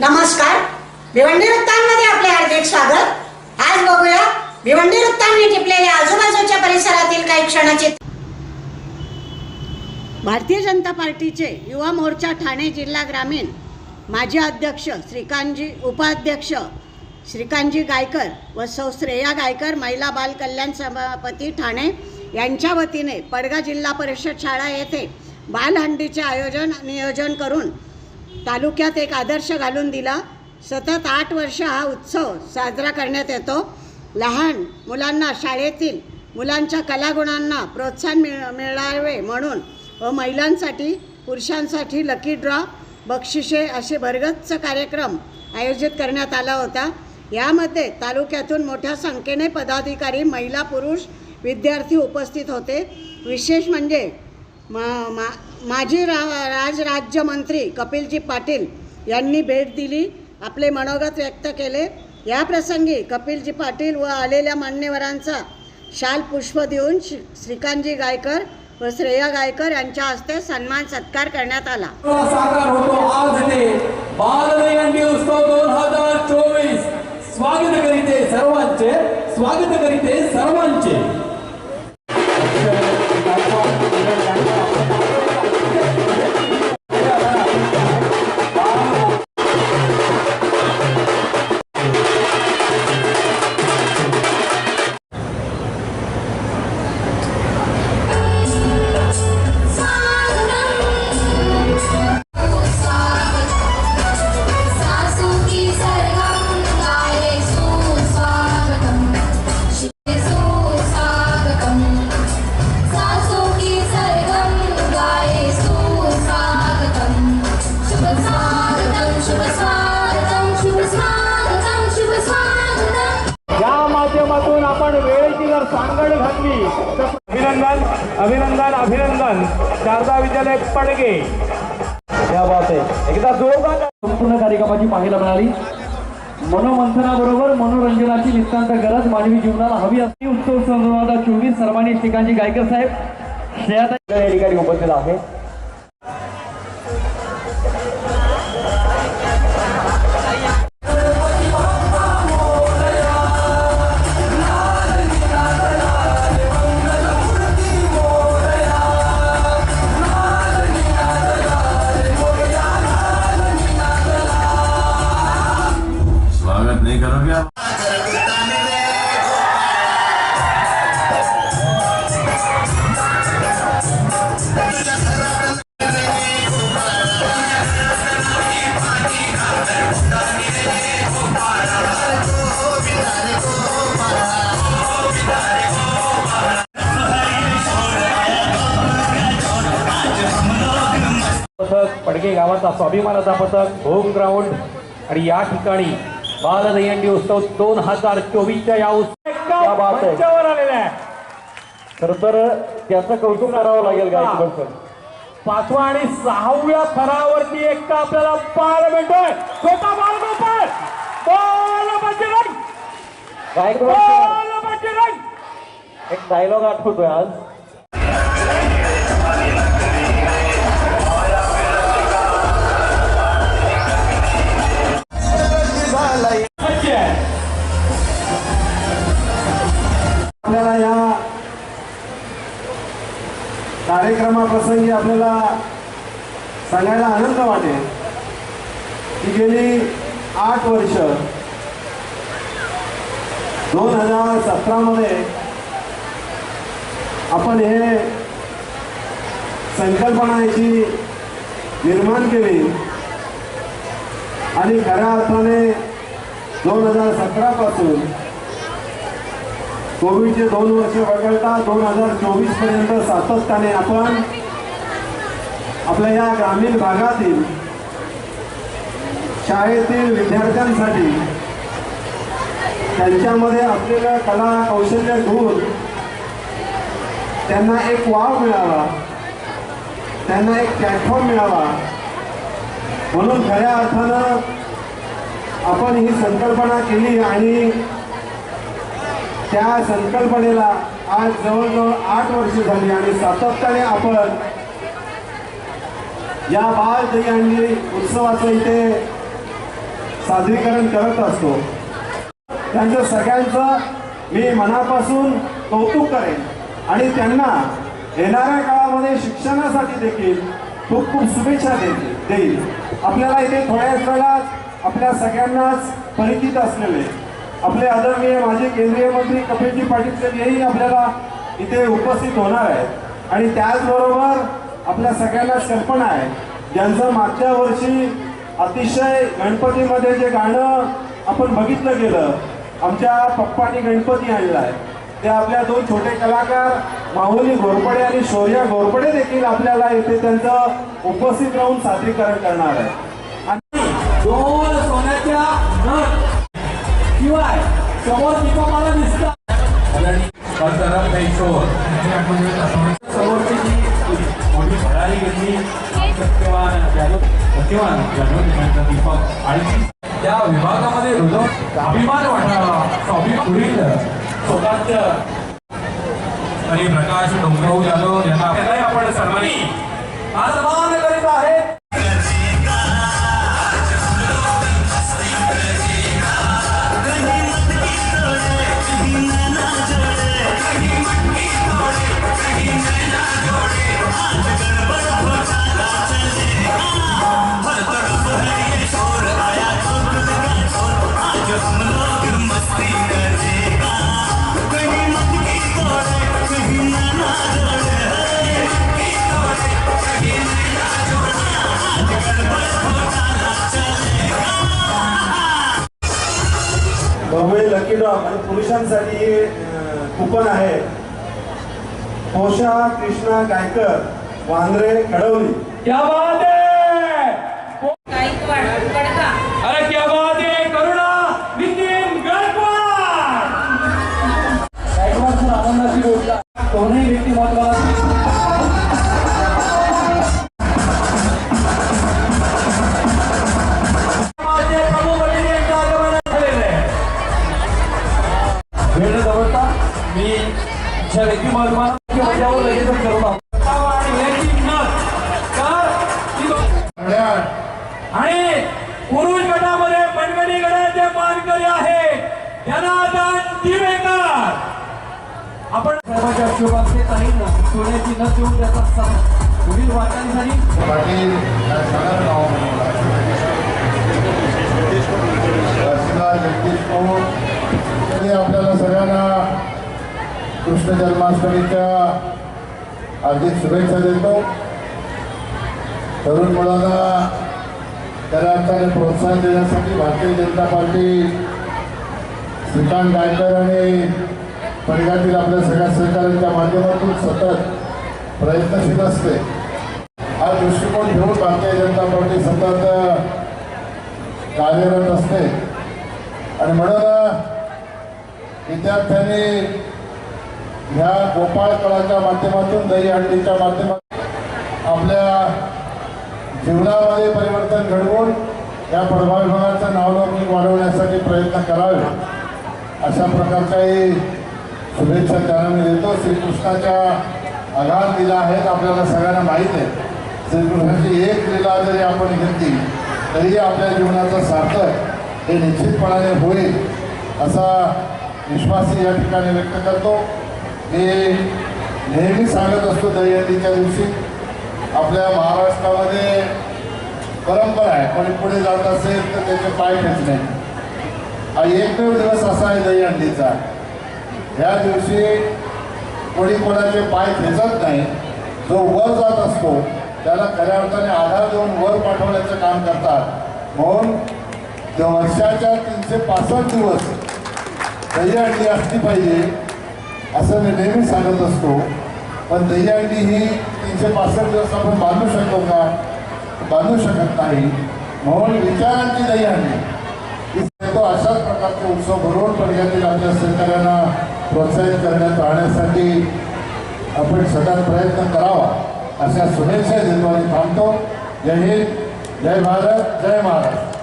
नमस्कार. भिवंडी वृत्तांमध्ये आपले हार्दिक स्वागत. आज बघूया भिवंडी वृत्तांनी टिपलेल्या आजूबाजूच्या परिसरातील काही क्षणाचे भारतीय जनता पार्टीचे युवा मोर्चा ठाणे जिल्हा ग्रामीण माजी अध्यक्ष श्रीकांतजी उपाध्यक्ष श्रीकांतजी गायकर व सौ श्रेया गायकर महिला बाल कल्याण सभापती ठाणे यांच्या वतीने पडगा जिल्हा परिषद शाळा येथे बालहंडीचे आयोजन नियोजन करून तालुक्यात एक आदर्श घालून दिला. सतत आठ वर्ष हा उत्सव साजरा करण्यात येतो. लहान मुलांना शाळेतील मुलांच्या कलागुणांना प्रोत्साहन मिळ मिळावे म्हणून व महिलांसाठी पुरुषांसाठी लकी ड्रॉ बक्षिसे असे भरगच्च कार्यक्रम आयोजित करण्यात आला होता. यामध्ये तालुक्यातून मोठ्या संख्येने पदाधिकारी महिला पुरुष विद्यार्थी उपस्थित होते. विशेष म्हणजे मा मा माजी रा राजराज्यमंत्री कपिलजी पाटील यांनी भेट दिली आपले मनोगत व्यक्त केले. या प्रसंगी कपिलजी पाटील व आलेल्या मान्यवरांचा शाल पुष्प देऊन श्री श्रीकांतजी गायकर व श्रेया गायकर यांच्या हस्ते सन्मान सत्कार करण्यात आला. साकार होतो आज ते बालदयंती उत्सव दोन हजार चोवीस. स्वागत करीते सर्वांचे स्वागत करीते सर्वांचे. आपण वेळेची जर सांगड घातली तर अभिनंदन अभिनंदन अभिनंदन. शारदा विद्यालय पडगे. या बात आहे. एकदा जोरदार संपूर्ण कार्यक्रमाची पाहायला मिळाली. मनोमंथनाबरोबर मनोरंजनाची नितांत गरज मानवी जीवनाला हवी असते. उत्सव दोन हजार चोवीस सर्वांनी श्रीकांतजी गायकर साहेब श्रेयाताई या ठिकाणी उपस्थित आहे. पडगे गावाचा स्वाभिमानाचा पथक होम ग्राउंड आणि या ठिकाणी बालदयंडी उत्सव दोन हजार चोवीसच्या या उत्सव आलेला आहे. खर तर त्याचं कौतुक करावं लागेल गायकवाड पाचवा आणि सहाव्या थरावरती एक आपल्याला पाहायला मिळतोय छोटा बाल गोपाळ बोल बजरंग गायकवाड सर बोल बजरंग एक डायलॉग आठवतोय आज. प्रसंगी आपल्याला सांगायला आनंद वाटेल की गेली आठ वर्ष दोन हजार सतरामध्ये आपण हे संकल्पना याची निर्माण केली. आणि खऱ्या अर्थाने दोन हजार सतरापासून कोविडचे दोन वर्ष वगळता दोन हजार चोवीसपर्यंत सातत्याने आपण आपल्या या ग्रामीण भागातील शाळेतील विद्यार्थ्यांसाठी त्यांच्यामध्ये असलेलं कला कौशल्य घेऊन त्यांना एक वाव मिळावा. त्यांना एक प्लॅटफॉर्म मिळावा. म्हणून खऱ्या अर्थानं आपण ही संकल्पना केली आणि त्या संकल्पनेला आज जवळजवळ आठ वर्ष झाली आणि सातत्याने आपण या बाल दहीहंडी उत्सवाचं इथे सादरीकरण करत असतो. त्यांचं सगळ्यांचं मी मनापासून कौतुक करेन. आणि त्यांना येणाऱ्या काळामध्ये शिक्षणासाठी देखील खूप खूप शुभेच्छा देईल देईल आपल्याला इथे थोड्याच वेळात आपल्या सगळ्यांनाच परिचित असलेले आपले आदरणीय माजी केंद्रीय मंत्री कपिलजी पाटील साहेब हेही आपल्याला इथे उपस्थित होणार आहेत. आणि त्याचबरोबर आपल्या सगळ्यांना कल्पना आहे. ज्यांचं मागच्या वर्षी अतिशय गणपतीमध्ये जे गाणं आपण बघितलं गेलं आमच्या पप्पानी गणपती आणला आहे. ते आपल्या दोन छोटे कलाकार माहुली घोरपडे आणि शौर्या घोरपडे देखील आपल्याला इथे त्यांचं उपस्थित राहून सादरीकरण करणार आहे स्वाभिमान पुढील स्वतःच आणि प्रकाश डोंगराव जाधव यांना त्यालाही आपण सर्वांनी आज सन्मान करीत आहेत बंबई लकी डॉग आणि पुरुषांसाठी हे कुपन आहे. पोषा कृष्णा गायकर वांद्रे कडवली अशा व्यक्तिमत्वाला किंवा लगेचच आणि आणि पुरुष गटामध्ये मनगणी गटाचे मानकरी आहे जनार्दन दिवेकर आपण सर्वांच्या शुभाचे काही सोन्याची न देऊन त्याचा सण पुढील वाटांसाठी पाटील जगदीश आपल्याला सगळ्यांना कृष्ण जन्माष्टमीच्या हार्दिक शुभेच्छा देतो. तरुण मुलांना त्याला अर्थाने प्रोत्साहन देण्यासाठी भारतीय जनता पार्टी श्रीकांत गायकर आणि परिघातील आपल्या सगळ्या सहकार्यांच्या माध्यमातून सतत प्रयत्नशील असते. हा दृष्टिकोन घेऊन भारतीय जनता पार्टी सतत कार्यरत असते. आणि म्हणून विद्यार्थ्यांनी ह्या गोपाळ कळाच्या माध्यमातून दहीहंडीच्या माध्यमातून आपल्या जीवनामध्ये परिवर्तन घडवून या प्रभाव विभागाचं नावलौकिक वाढवण्यासाठी प्रयत्न करावे अशा प्रकारच्याही शुभेच्छा त्यांना मी देतो. श्रीकृष्णाच्या आघात लीला आहेत आपल्याला सगळ्यांना माहीत आहे. श्रीकृष्णाची एक लीला जरी आपण घेतली तरी आपल्या जीवनाचं सार्थक हे निश्चितपणाने होईल असा विश्वासही या ठिकाणी व्यक्त करतो. मी नेहमी सांगत असतो दहीहंडीच्या दिवशी आपल्या महाराष्ट्रामध्ये परंपरा आहे कोणी पुढे जात असेल तर त्याचे पाय खेचणे. हा एकमेव दिवस असा आहे दहीहंडीचा ह्या दिवशी कोणी कोणाचे पाय खेचत नाही जो वर जात असतो त्याला खऱ्या अर्थाने आधार देऊन वर पाठवण्याचं काम करतात. म्हणून त्या वर्षाच्या तीनशे पासष्ट दिवस दहीहंडी असली पाहिजे. असं मी नेहमी सांगत असतो. पण दहीहंडी ही तीनशे पासष्ट दिवस आपण बांधू शकतो का? बांधू शकत नाही. म्हणून विचारांची दहीहंडी तो अशाच प्रकारचे उत्सव भरवून पडल्यातील आपल्या शेतकऱ्यांना प्रोत्साहित करण्यात राहण्यासाठी आपण सतत प्रयत्न करावा अशा शुभेच्छा देतो आणि थांबतो. जय हिंद जय भारत जय महाराष्ट्र.